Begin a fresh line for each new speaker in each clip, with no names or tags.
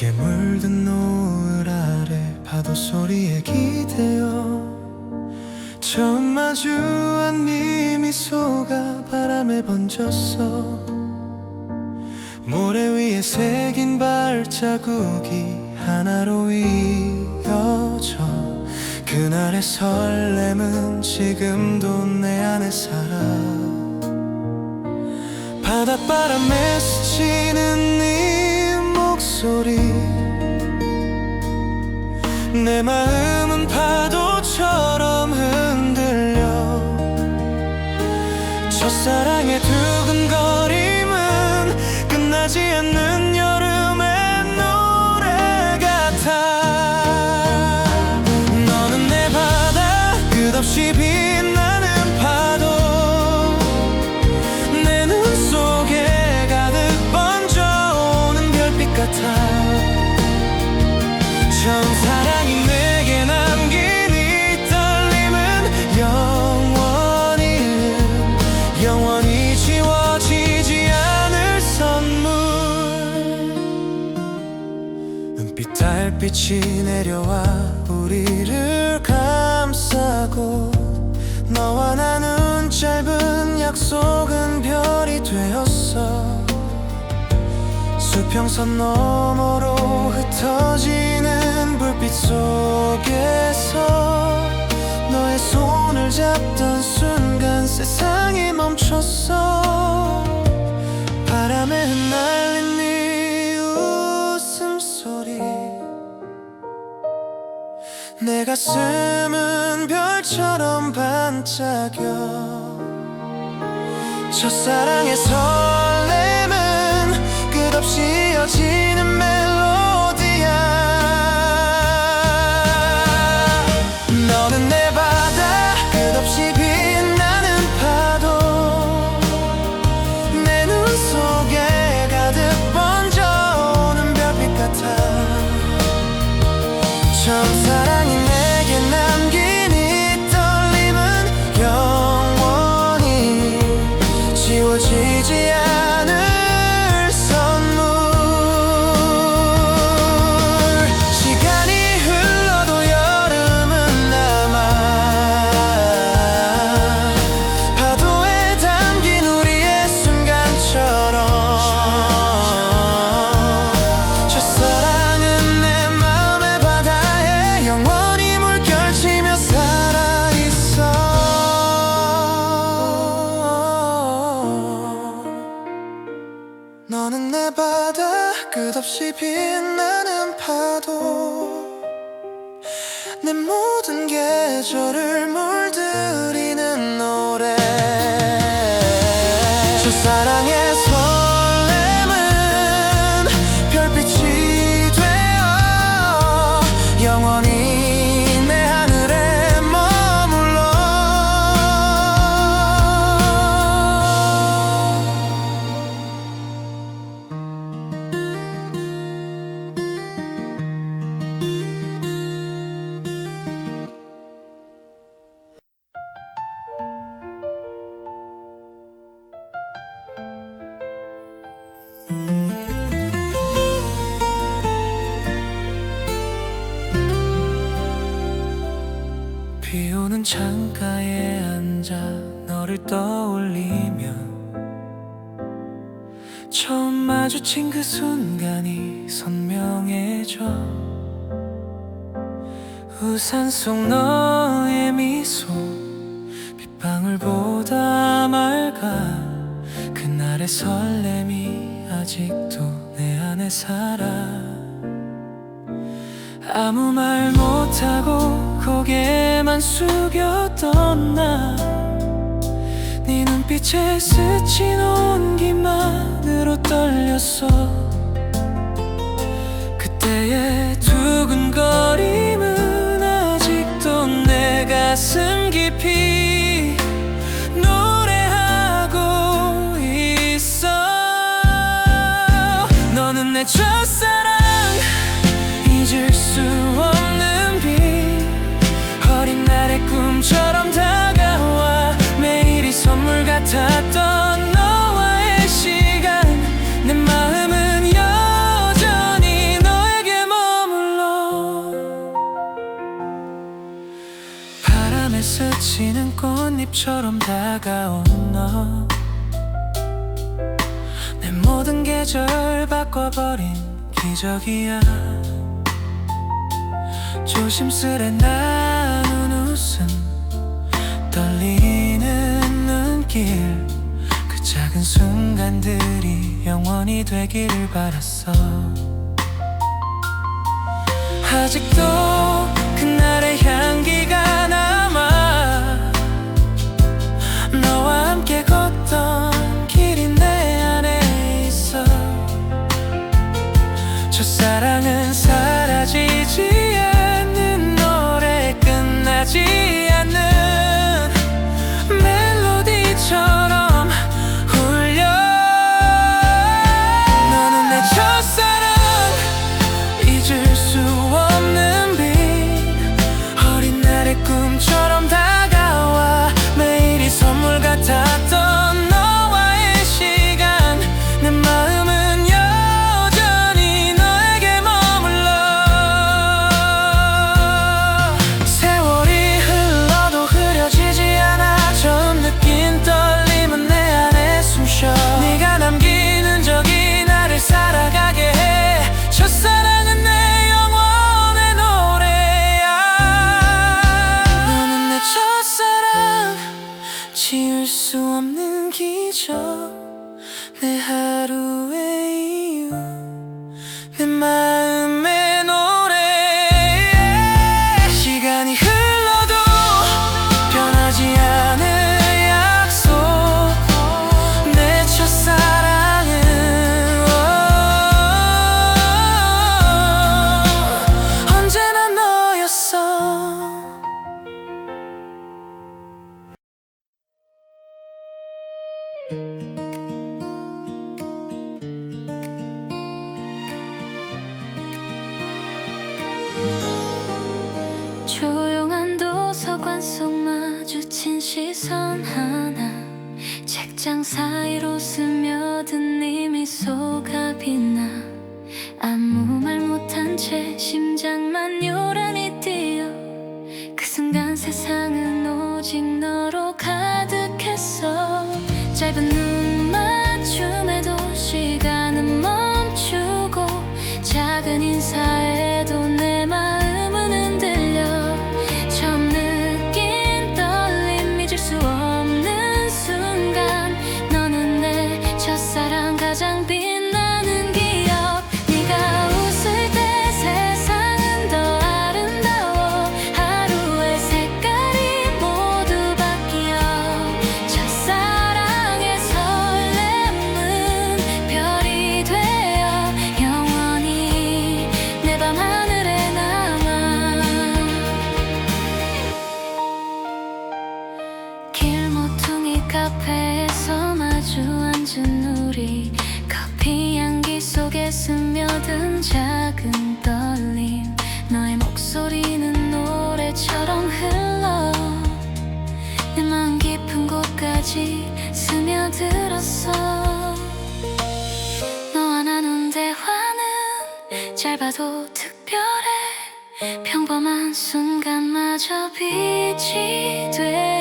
짙게 물든 노을 아래 파도 소리에 기대어 처음 마주한 네 미소가 바람에 번졌어. 모래 위에 새긴 발자국이 하나로 이어져. 그날의 설렘은 지금도 내 안에 살아. 바닷바람에 스치는 네목 소리. 내 마음은 파도처럼 흔들려. 첫사랑의 달빛이 내려와 우리를 감싸고 너와 나눈 짧은 약속은 별이 되었어. 수평선 너머로 흩어지는 불빛 속에서 너의 손을 잡던 순간 세상이 멈췄어. 바람에 흩날 가슴은 별처럼 반짝여. 첫사랑의 설렘은 끝없이 이어지는 첫사 마주친 그 순간이 선명해져 우산 속 너의 미소 빗방울보다 맑아 그날의 설렘이 아직도 내 안에 살아. 아무 말 못하고 고개만 숙였던 나네 눈빛에 스친 온기만 으로 떨렸어. 그때의 두근거림은 아직도 내 가슴 깊이 노래하고 있어. 너는 내 첫사랑 잊을 수 없는 빛 어린 날의 꿈처럼 다가와. 매일이 선물 같았 밤에 스치는 꽃잎처럼 다가온 너 내 모든 계절 바꿔버린 기적이야. 조심스레 나눈 웃음 떨리는 눈길. 그 작은 순간들이 영원히 되기를 바랐어. 아직도 pinnar. 너무나도 특별해.
평범한 순간마저 빛이 돼.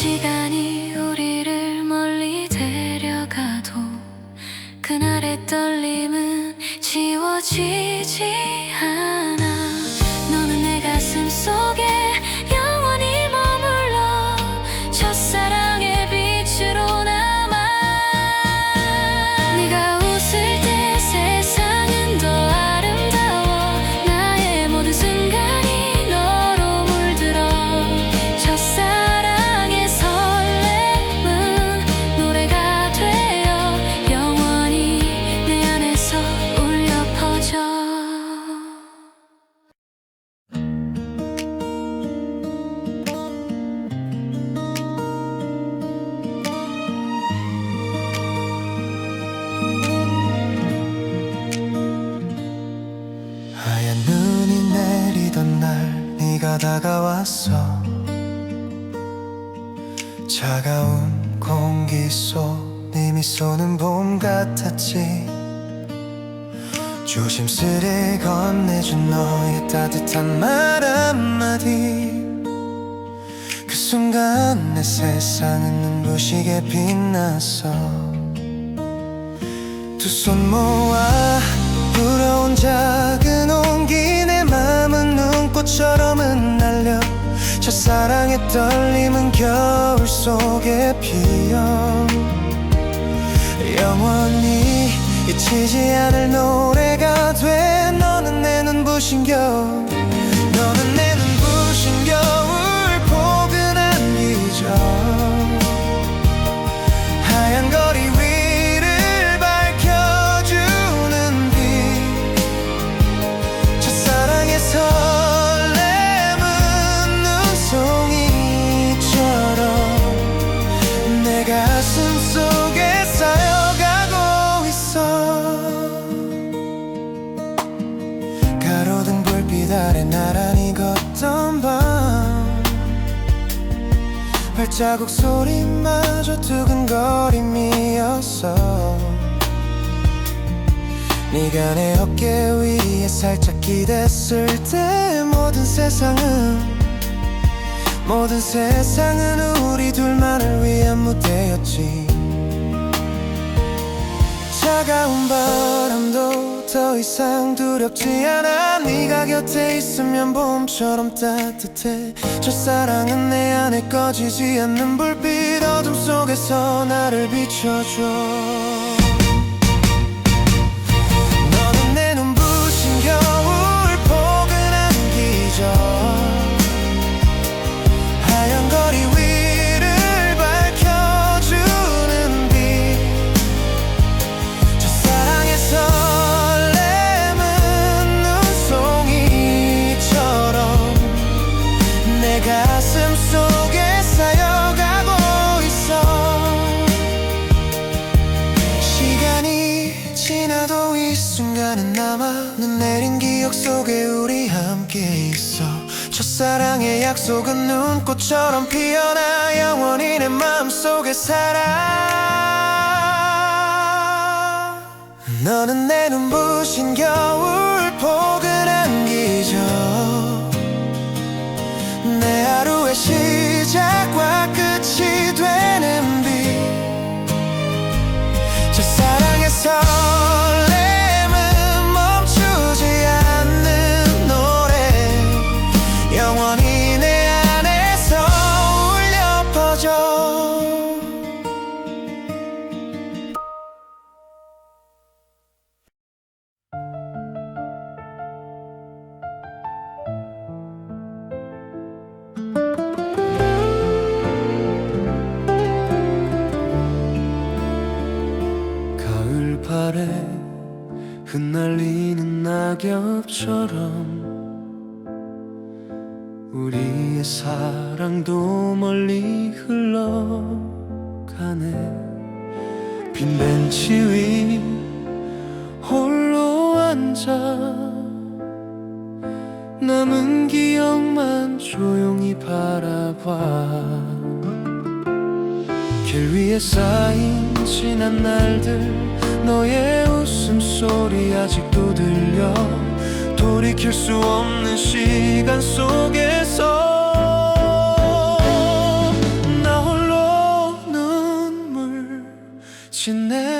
시간이 우리를 멀리 데려가도 그날의 떨림은 지워지지 않아.
다가왔어 차가운 공기 속네 미소는 봄 같았지. 조심스레 건네준 너의 따뜻한 말 한마디. 그 순간 내 세상은 눈부시게 빛났어 두 손 모아 불어온 작은 온기 내 맘은 눈꽃처럼 첫사랑의 떨림은 겨울 속에 피어. 영원히 잊히지 않을 노래가 돼. 너는 내 눈부신 겨울 자국 소리마저 두근거림이었어. 네가 내 어깨 위에 살짝 기댔을 때 모든 세상은 모든 세상은 우리 둘만을 위한 무대였지. 차가운 바람도 더 이상 두렵지 않아. 네가 곁에 있으면 봄처럼 따뜻해. 첫사랑은 내 안에 꺼지지 않는 불빛 어둠 속에서 나를 비춰줘 순간은 남아 눈 내린 기억 속에 우리 함께 있어. 첫사랑의 약속은 눈꽃처럼 피어나 영원히 내 마음속에 살아. 너는 내 눈부신 겨울 포근한 기적. 내 하루의 시작과 끝이 되는 빛. 첫사랑의 설 가을바래 흩날리는 낙엽처럼 우리의 사랑도 멀리 흘러가네. 빈 벤치 위 홀로 앉아 남은 기억만 조용히 바라봐. 길 위에 쌓인 지난 날들 너의 웃음소리 아직도 들려. 돌이킬 수 없는 시간 속에서 나 홀로 눈물 짓네